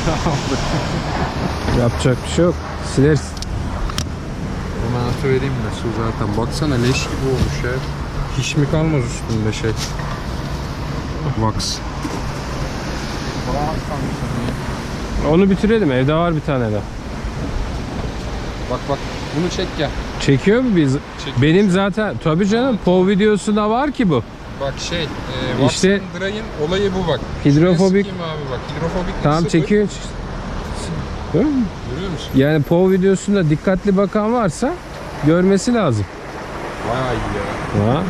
Yapacak bir şey yok. Sileriz. Hemen atıvereyim de su zaten. Baksana leş gibi olmuş ya. Hiç mi kalmaz üstünde şey? Wax. Onu bitirelim. Evde var bir tane daha. Bak bak bunu çek gel. Çekiyor mu biz? Çek. Benim zaten tabii canım POV videosunda var ki bu. Bak şey, e, İşte- Watson Dry'in olayı bu bak. Hidrofobik. Sıkayım abi bak. Hidrofobik Tamam sıfır. çekiyor. Görüyor musun? Görüyor musun? Yani POV videosunda dikkatli bakan varsa görmesi lazım. İyi ya. Ha?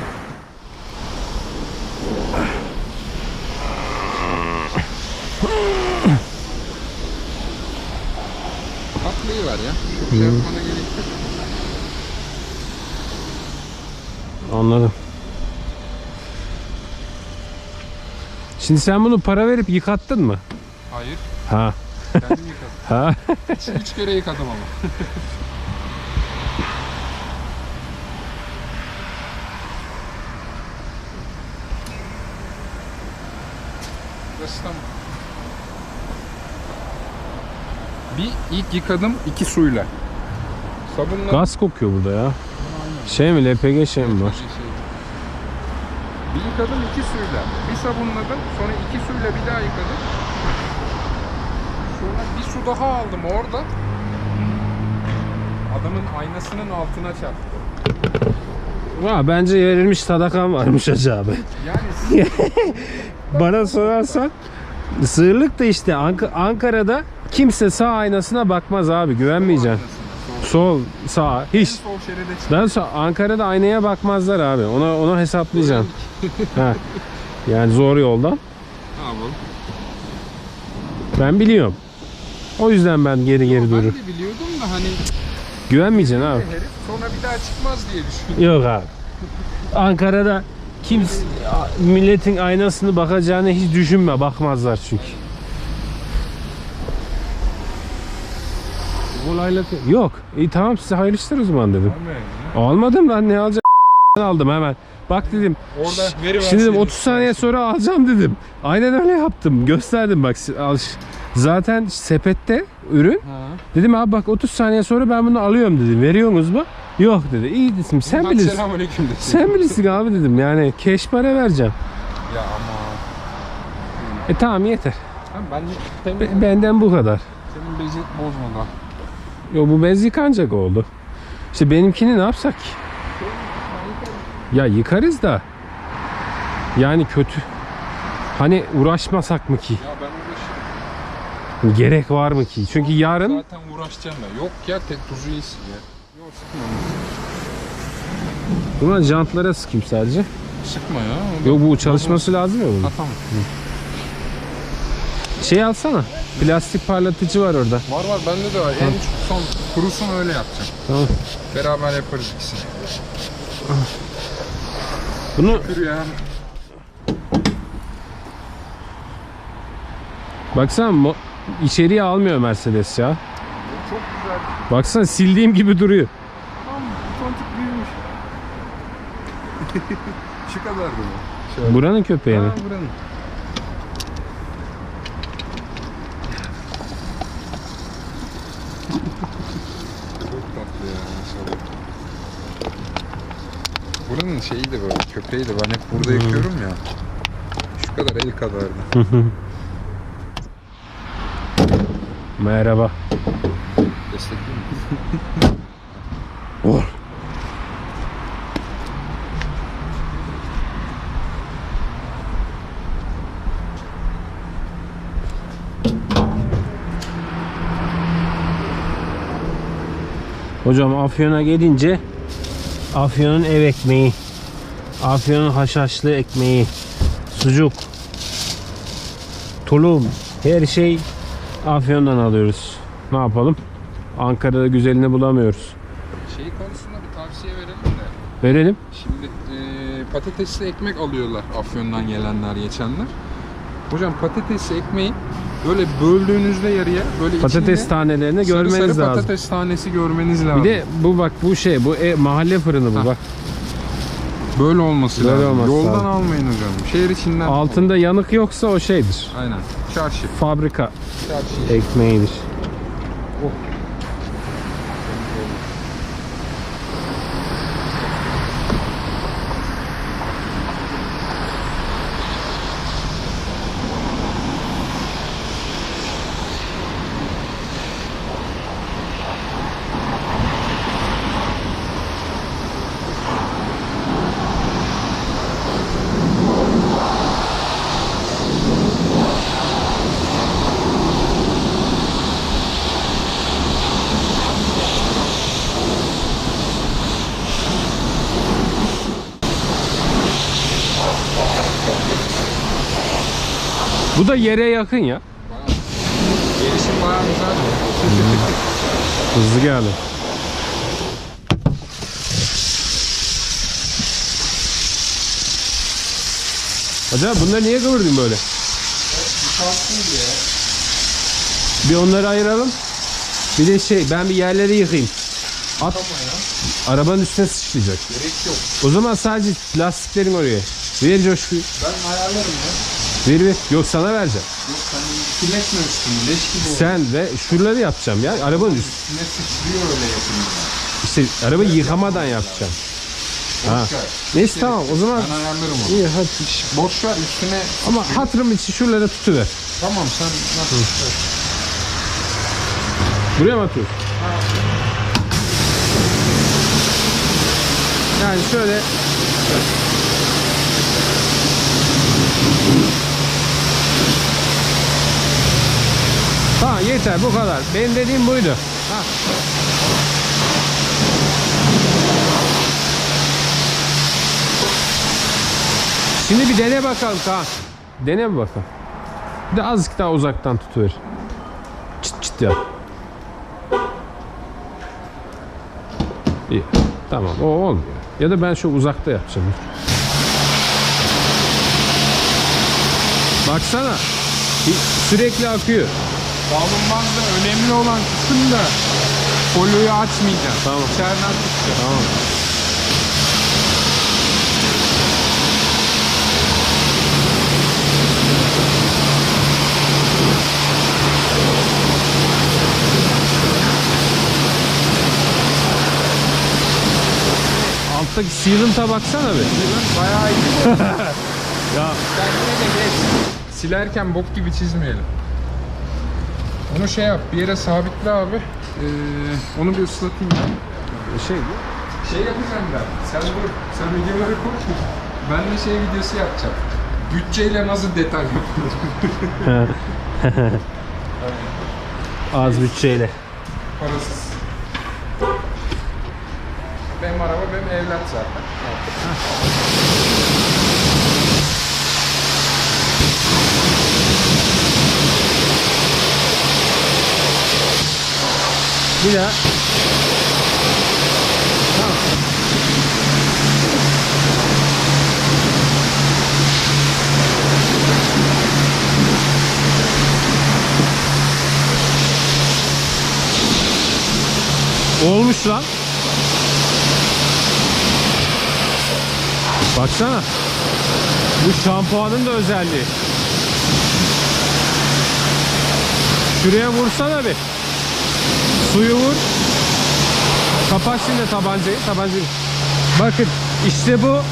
Tatlıyı ver ya. Çok şey yapmana gerek yok. Anladım. Şimdi sen bunu para verip yıkattın mı? Hayır. Ha. Kendim yıkadım. Ha. üç, kere yıkadım ama. Burası Bir ilk yıkadım iki suyla. Sabunla Gaz kokuyor burada ya. Şey mi LPG şey mi var? Bir yıkadım iki suyla. Bir sabunladım. Sonra iki suyla bir daha yıkadım. Sonra bir su daha aldım orada. Adamın aynasının altına çarptı. Ha, bence verilmiş sadakan varmış Hacı abi. Yani Bana sorarsan sığırlık da işte Ank- Ankara'da kimse sağ aynasına bakmaz abi güvenmeyeceksin. Sol, sağ, en hiç. sol şeride çıktı. Ben so- Ankara'da aynaya bakmazlar abi. Ona ona hesaplayacaksın. ha. Yani zor yoldan. Yapalım? Ben biliyorum. O yüzden ben geri geri Ben dururum. de biliyordum da hani Güvenmeyeceksin abi. herif sonra bir daha çıkmaz diye düşündüm. Yok abi. Ankara'da kimse milletin aynasını bakacağını hiç düşünme. Bakmazlar çünkü. Kolaylık yok. İyi tamam size hayırlı işler o zaman dedim. Almadım lan ne alacağım aldım hemen. Bak dedim. Orada "Şş, veri Şimdi dedim verseydin 30 saniye sonra alacağım dedim. Aynen öyle yaptım. Gösterdim bak. al- Zaten sepette ürün. Ha. Dedim abi bak 30 saniye sonra ben bunu alıyorum dedim. Veriyorsunuz mu? Yok dedi. İyi dedim. Sen bilirsin. Selamünaleyküm desin. Sen bilirsin abi dedim. Yani keş para vereceğim. Ya ama. E tamam yeter. Ben temiz. Be- benden bu kadar. Senin bezi bozmadan. Yo bu bez yıkanacak oldu. İşte benimkini ne yapsak? Ya yıkarız da. Yani kötü. Hani uğraşmasak mı ki? Ya ben uğraşırım. Gerek var mı ki? Çünkü yarın Zaten uğraşacağım da. Yok ya tek tuzu iyisin ya. Yok sıkma. buna jantlara sıkayım sadece. Sıkma ya. Yok bu çalışması lazım ya bunun. Ha tamam. Şey alsana. Plastik parlatıcı var orada. Var var bende de var. En son kurusun öyle yapacağım. Tamam. Beraber yaparız ikisini. Bunu Kür ya. baksana mo- içeriye almıyor Mercedes ya. Çok güzel. Baksana sildiğim gibi duruyor. Tam tontik büyümüş. Şu kadardı mı? Şöyle. Buranın köpeği mi? Ha, buranın. Çok tatlı ya maşallah. Buranın şeyi de böyle köpeği de ben hep burada yıkıyorum ya. Şu kadar el kadardı. Merhaba. Destekleyeyim mi? Oh. Hocam Afyon'a gelince Afyon'un ev ekmeği, Afyon'un haşhaşlı ekmeği, sucuk, tulum, her şey Afyon'dan alıyoruz. Ne yapalım? Ankara'da güzelini bulamıyoruz. Şey konusunda bir tavsiye verelim de. Verelim. Şimdi e, patatesli ekmek alıyorlar Afyon'dan gelenler geçenler. Hocam patatesli ekmeği böyle böldüğünüzde yarıya böyle Patates tanelerini sarı görmeniz sarı lazım. patates tanesi görmeniz lazım. Bir de bu bak bu şey bu e, mahalle fırını bu Ha. bak. Böyle olması Böyle lazım. olması Yoldan lazım. almayın hocam. Şehir içinden. Altında yanık yoksa o şeydir. Aynen. Çarşı. Fabrika Çarşı. ekmeğidir. Bu da yere yakın ya. Gelişim bayağı güzel. Hızlı geldi. Acaba bunları niye kıvırdın böyle? Bir onları ayıralım. Bir de şey ben bir yerleri yıkayayım. At. Arabanın üstüne sıçrayacak. Gerek yok. O zaman sadece lastiklerin oraya. Ver coşkuyu. Ben ayarlarım ya. Ver ver. Yok sana vereceğim. Yok sen kirletme üstünü. Leş gibi oldu. Sen ve şuraları yapacağım ya. Arabanın üstü. Üstüne sıçrıyor öyle yapınca. İşte arabayı yıkamadan yapacağım. Ha. Boş ver. Neyse tamam o zaman Ben ayarlarım onu. iyi hadi. Hiç boş ver üstüne. Ama hatırım için şuralara tutuver. Tamam sen nasıl istersen. Buraya mı atıyorsun? Yani şöyle Tamam yeter bu kadar. Benim dediğim buydu. Ha. Şimdi bir dene bakalım Kaan. Dene bir bakalım. Bir de azıcık daha uzaktan tutuver. Çıt çıt yap. İyi. Tamam o olmuyor. Ya da ben şu uzakta yapacağım. Baksana. Sürekli akıyor. Bağlanmazda önemli olan kısım da folyoyu açmayacaksın. Tamam. İçeriden tutacaksın. Tamam. Alttaki sealant'a baksana bir. Bayağı iyi. Ya. Silerken bok gibi çizmeyelim. Onu şey yap, bir yere sabitle abi. Ee, onu bir ıslatayım ben. şey Şey yapacağım ben. Sen dur. Sen videoları koy. Ben de şey videosu yapacağım. Bütçeyle nasıl detay yapılır? az bütçeyle. Parasız. Benim araba benim evlat zaten. Bir daha. Olmuş lan. Baksana. Bu şampuanın da özelliği. Şuraya vursana bir. Suyu vur. Kapat şimdi tabancayı. Tabancayı. Bakın işte bu.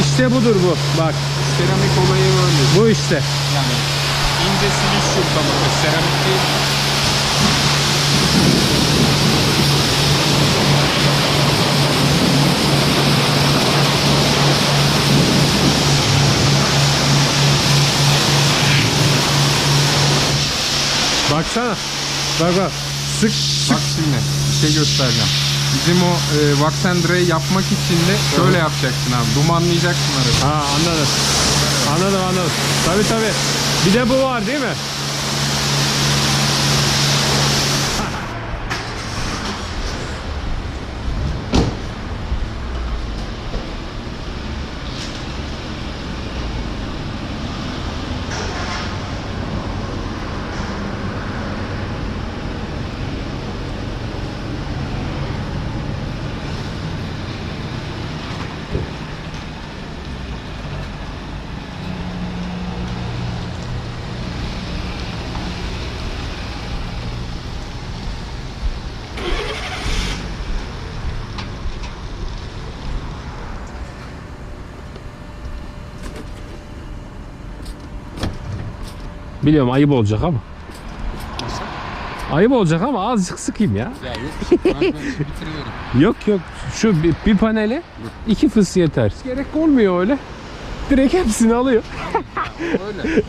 İşte budur bu. Bak Seramik olayı böyle. bu işte. Yani ince siliş yurtlaması. Seramik değil. Baksana. Bak bak. Sık Bak şimdi bir şey göstereceğim. Bizim o e, wax and dry yapmak için de şöyle yapacaksın abi. Dumanlayacaksın arabayı. Ha anladım. Anladım anladım. Tabi tabi. Bir de bu var değil mi? Biliyorum ayıp olacak ama. Nasıl? Ayıp olacak ama azıcık sıkayım ya. Ya yok. Ben, ben bitiriyorum. Yok yok şu bir, bir panele iki fıs yeter. Gerek olmuyor öyle. Direkt hepsini alıyor. Öyle.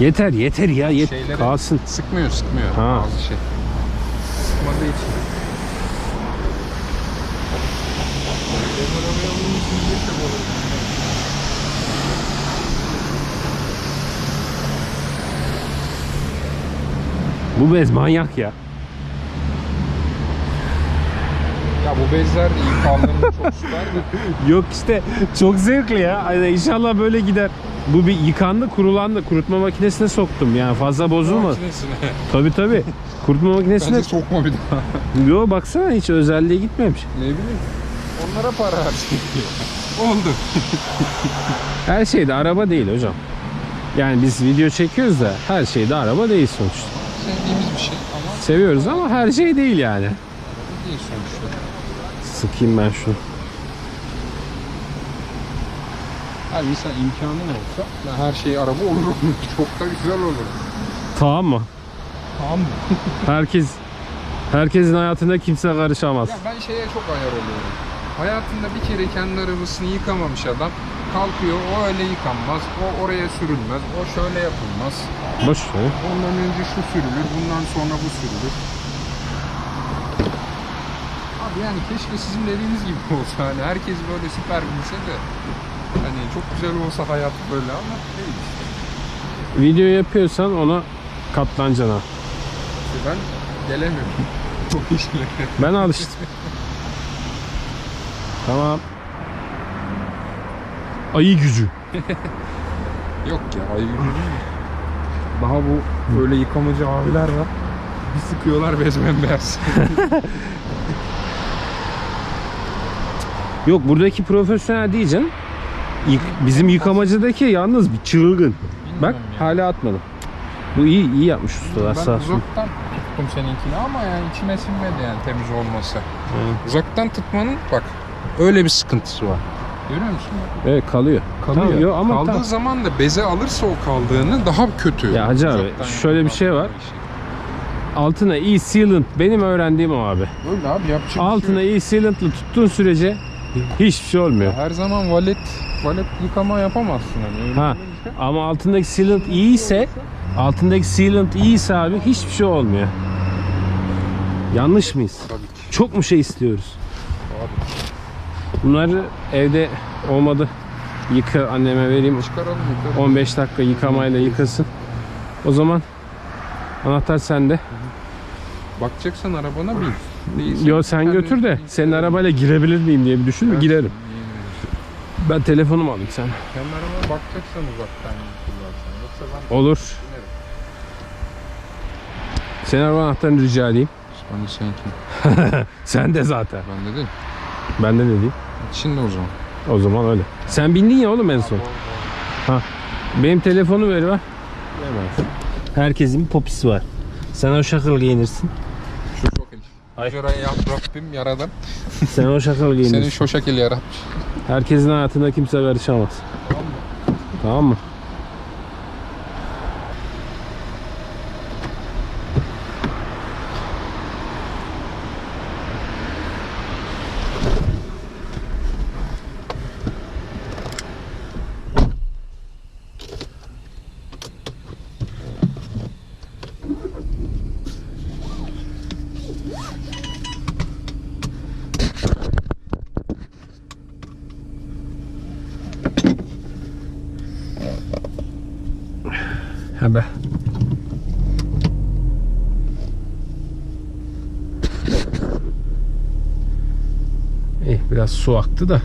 Yeter yeter ya yet Şeyleri- kalsın. Sıkmıyor sıkmıyor. Ha. Bazı şey. Sıkmadığı için. Bu bez manyak ya. Ya bu bezler iyi kaldırımı çok süper de. Yok işte çok zevkli ya. Hani inşallah böyle gider. Bu bir yıkandı, kurulandı. Kurutma makinesine soktum yani fazla bozulmadı. Makinesine. Tabi tabi. Kurutma makinesine... Bence sokma bir daha. Yo baksana hiç özelliğe gitmemiş. ne bileyim. Onlara para harcıyor. Oldu. Her şey de araba değil hocam. Yani biz video çekiyoruz da her şey de araba değil sonuçta. Sevdiğimiz bir şey ama Seviyoruz ama her şey değil yani. değil sonuçta. Sıkayım ben şunu. Abi mesela imkanım olsa ben her şey araba olurum. Çok da güzel olur. Tamam mı? Tamam mı? Herkes herkesin hayatında kimse karışamaz. Ya ben şeye çok ayar oluyorum. Hayatında bir kere kendi arabasını yıkamamış adam kalkıyor o öyle yıkanmaz, o oraya sürülmez, o şöyle yapılmaz. Boş ver. Ondan önce şu sürülür, bundan sonra bu sürülür. Abi yani keşke sizin dediğiniz gibi olsa hani herkes böyle süper bilse de hani çok güzel olsa hayat böyle ama değil işte. Video yapıyorsan ona katlanacaksın ha. İşte ben gelemiyorum. Çok işlere. Ben alıştım. tamam. Ayı gücü. Yok ya ayı değil mi? Daha bu böyle yıkamacı abiler var. Bir sıkıyorlar bez bembeyaz. Yok buradaki profesyonel diyeceksin. Yık- bizim yıkamacıdaki yalnız bir çılgın. Bak Bilmiyorum ya. hala atmadım. Bu iyi iyi yapmış ustalar ben sağ olsun. uzaktan tuttum seninkini ama yani içime sinmedi yani temiz olması. Uzaktan tutmanın bak öyle bir sıkıntısı var. Görüyor musun? bak? Evet kalıyor. Kalıyor. Tamam, yo, ama Kaldığı tamam. zaman da beze alırsa o kaldığını daha kötü. Ya Hacı abi, şöyle bir şey var. işi. Altına iyi sealant benim öğrendiğim o abi. Öyle abi yapacak şey Altına yok. iyi sealantlı tuttuğun sürece hiçbir şey olmuyor. Her zaman valet valet yıkama yapamazsın hani. Öyle Ha. olunca- Ama altındaki sealant iyiyse altındaki sealant iyiyse abi hiçbir şey olmuyor. Yanlış mıyız? Tabii ki. Çok mu şey istiyoruz? Abi Bunları evde olmadı. Yıka anneme vereyim. çıkaralım yukarı. 15 dakika yıkamayla yıkasın. O zaman anahtar sende. Bakacaksan arabana bin. Değilse Yo sen kendin götür de senin arabayla girebilir miyim diye bir düşün mü? Girerim. Ben telefonumu alayım sen. Sen arabaya bakacaksan uzaktan kullansan. Yoksa ben Olur. binerim. Senin araba anahtarını rica edeyim. Hani seninki. Sen de zaten. Ben de değil. Ben de ne diyeyim? Şimdi o zaman. O zaman öyle. Sen bindin ya oğlum en son. Benim telefonu ver ver. Herkesin bir popisi var. Sen o şakıl giyinirsin. Şu çok iyi. Ay. Şurayı yap Rabbim yaradan. Sen o şakıl giyinirsin. Senin şu şekil yaratmış. Herkesin hayatında kimse karışamaz. Tamam mı? Ha be. İyi biraz su aktı da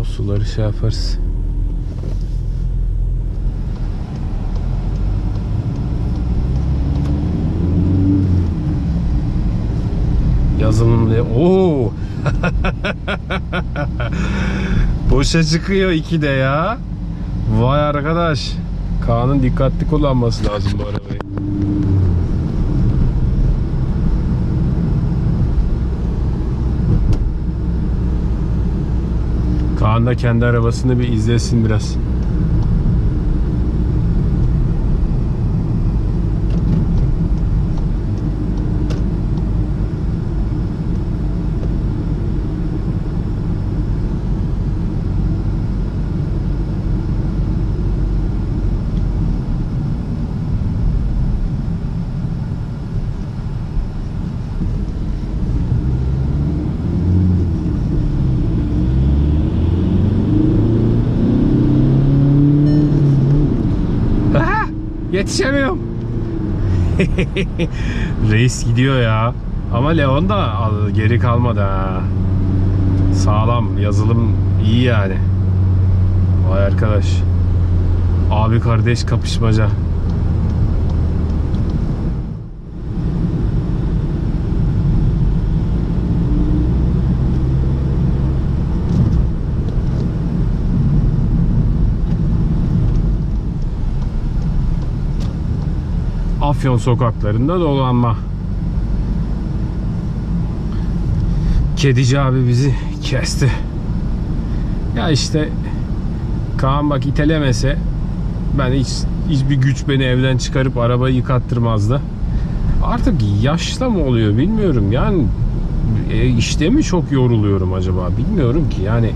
o suları şey yaparız. Yazılımlı. Oo. Boşa çıkıyor iki de ya. Vay arkadaş. Kaan'ın dikkatli kullanması lazım bu arabayı. Kaan da kendi arabasını bir izlesin biraz. Yetişemiyorum. Reis gidiyor ya. Ama Leon da geri kalmadı ha. Sağlam. Yazılım iyi yani. Vay arkadaş. Abi kardeş kapışmaca. Afyon sokaklarında dolanma. Kedici abi bizi kesti. Ya işte Kaan bak itelemese ben hiç hiçbir güç beni evden çıkarıp arabayı yıkattırmazdı. Artık yaşla mı oluyor bilmiyorum. Yani e, işte mi çok yoruluyorum acaba bilmiyorum ki. Yani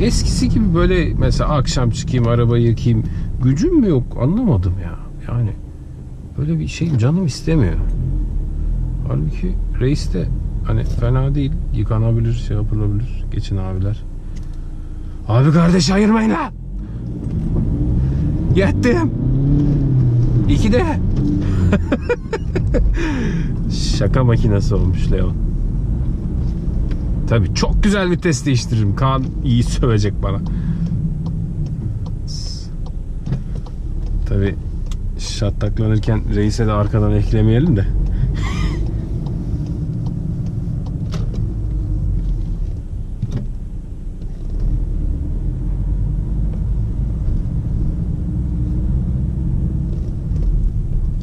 eskisi gibi böyle mesela akşam çıkayım arabayı yıkayayım gücüm mü yok anlamadım ya. Yani böyle bir şey canım istemiyor. Halbuki reis de hani fena değil. Yıkanabilir, şey yapılabilir. Geçin abiler. Abi kardeş ayırmayın lan. Yettim. İki de. Şaka makinesi olmuş Leon. Tabi çok güzel vites değiştiririm. Kaan iyi sövecek bana. Tabi şattaklanırken reise de arkadan eklemeyelim de.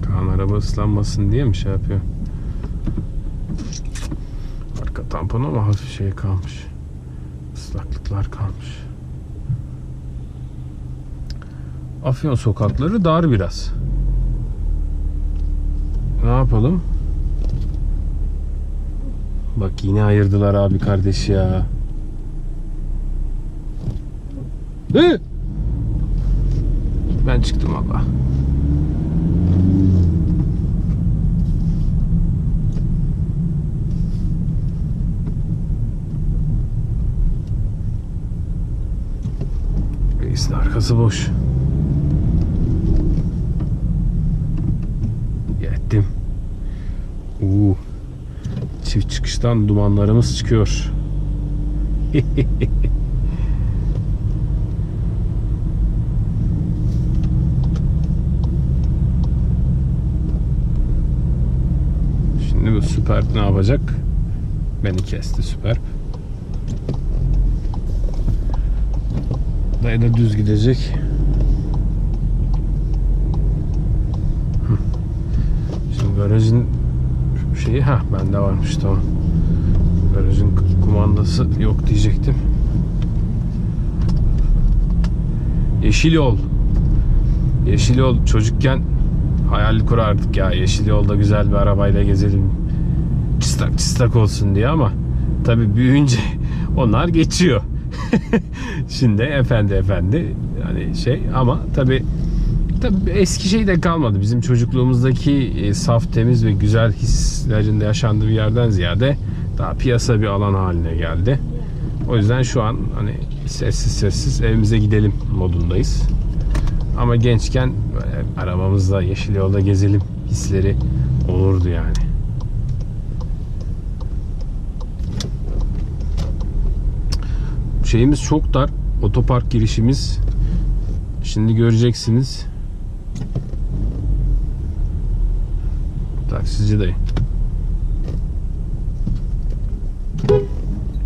Kaan araba ıslanmasın diye mi şey yapıyor? Arka tampon ama hafif şey kalmış. Islaklıklar kalmış. Afyon sokakları dar biraz. Ne yapalım? Bak yine ayırdılar abi kardeş ya. Hı? Ben çıktım valla. Reisin arkası boş. Yettim. Uuu. Çift çıkıştan dumanlarımız çıkıyor. Şimdi bu süper ne yapacak? Beni kesti süper. Dayı da düz gidecek. Hı. Şimdi garajın şeyi ha bende varmış tamam. Garajın kumandası yok diyecektim. Yeşil yol. Yeşil yol çocukken hayal kurardık ya yeşil yolda güzel bir arabayla gezelim. Çıstak çıstak olsun diye ama tabi büyüyünce onlar geçiyor. Şimdi efendi efendi hani şey ama tabi tabi eski şey de kalmadı. Bizim çocukluğumuzdaki e, saf temiz ve güzel hislerin de yaşandığı bir yerden ziyade daha piyasa bir alan haline geldi. O yüzden şu an hani sessiz sessiz evimize gidelim modundayız. Ama gençken böyle arabamızla yeşil yolda gezelim hisleri olurdu yani. Şeyimiz çok dar. Otopark girişimiz. Şimdi göreceksiniz. Taksici dayı.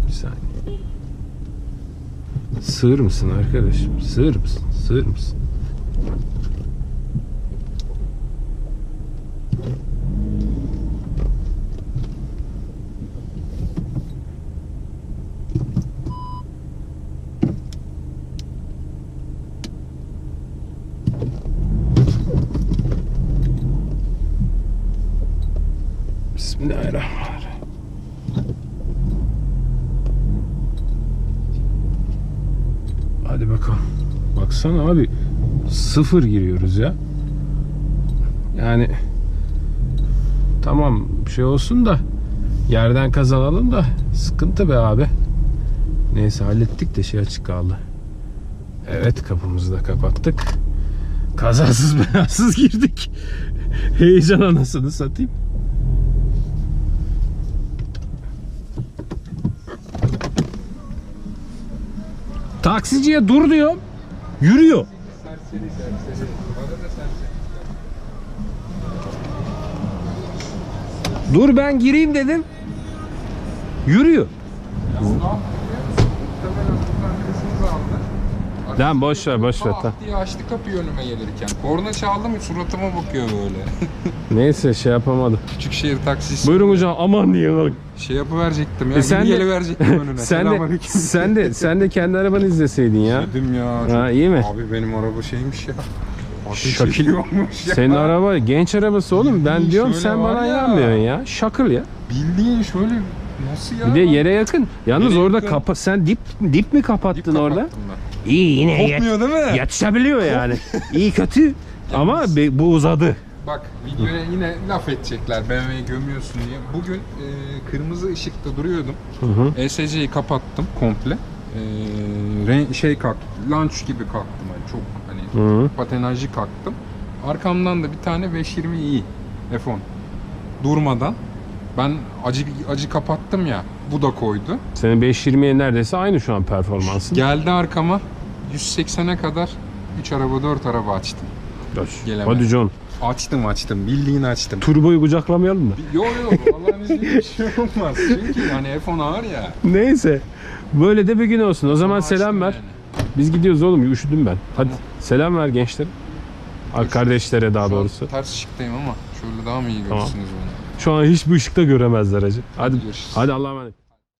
Bir saniye. Sığır mısın arkadaşım? Sığır mısın? Sığır mısın? Baksana abi sıfır giriyoruz ya. Yani tamam bir şey olsun da yerden kazanalım da sıkıntı be abi. Neyse hallettik de şey açık kaldı. Evet kapımızı da kapattık. Kazasız belasız girdik. Heyecan anasını satayım. Taksiciye dur diyor. Yürüyor. Dur ben gireyim dedim. Yürüyor. Muhtemelen buradan kızımızı aldı. Lan boş ver, boş ver, Ah tamam. diye açtı kapıyı önüme gelirken. Korna çaldı mı suratıma bakıyor böyle. Neyse şey yapamadım. Küçükşehir taksisi. Buyurun hocam aman diye. Şey yapıverecektim ya. E sen de- verecektim önüne. Sen de, sen de sen de kendi arabanı izleseydin ya. Dedim ya. Ha, iyi mi? Abi benim araba şeymiş ya. Şakil. ya. Senin araba genç arabası oğlum. Ben Bildiğin diyorum şöyle sen bana ya. inanmıyorsun ya. Şakıl ya. Bildiğin şöyle nasıl ya? Bir de yere yakın. Yalnız Yere orada yakın. kapa sen dip dip mi kapattın Dip orada? kapattım ben. İyi yine yet- Kopmuyor değil mi? yetişebiliyor yani. İyi kötü ama bu uzadı. Bak videoya yine laf edecekler BMW'yi gömüyorsun diye. Bugün e, kırmızı ışıkta duruyordum. Hı hı. ESC'yi kapattım komple. E, ren- şey kalktı, launch gibi kalktım hani çok hani Hı hı. patenajlı kalktım. Arkamdan da bir tane 520i F10 durmadan ben acı acı kapattım ya bu da koydu. Senin 520'ye neredeyse aynı şu an performansın. Geldi arkama 180'e kadar 3 araba 4 araba açtım. Gelemez. Hadi John. Açtım açtım bildiğin açtım. Turboyu kucaklamayalım da. Yok yok Allah'ın izniyle bir şey olmaz. Çünkü hani F10 ağır ya. Neyse. Böyle de bir gün olsun. O zaman Açtım selam ver. Biz gidiyoruz oğlum. Üşüdüm ben. Hadi selam ver gençler. Ar- Kardeşlere daha Şu an doğrusu. Ters ışıktayım ama şöyle daha mı iyi Tamam. görürsünüz beni? Şu an hiçbir ışıkta göremezler hacı. Hadi Görüşürüz. hadi Allah'a emanet.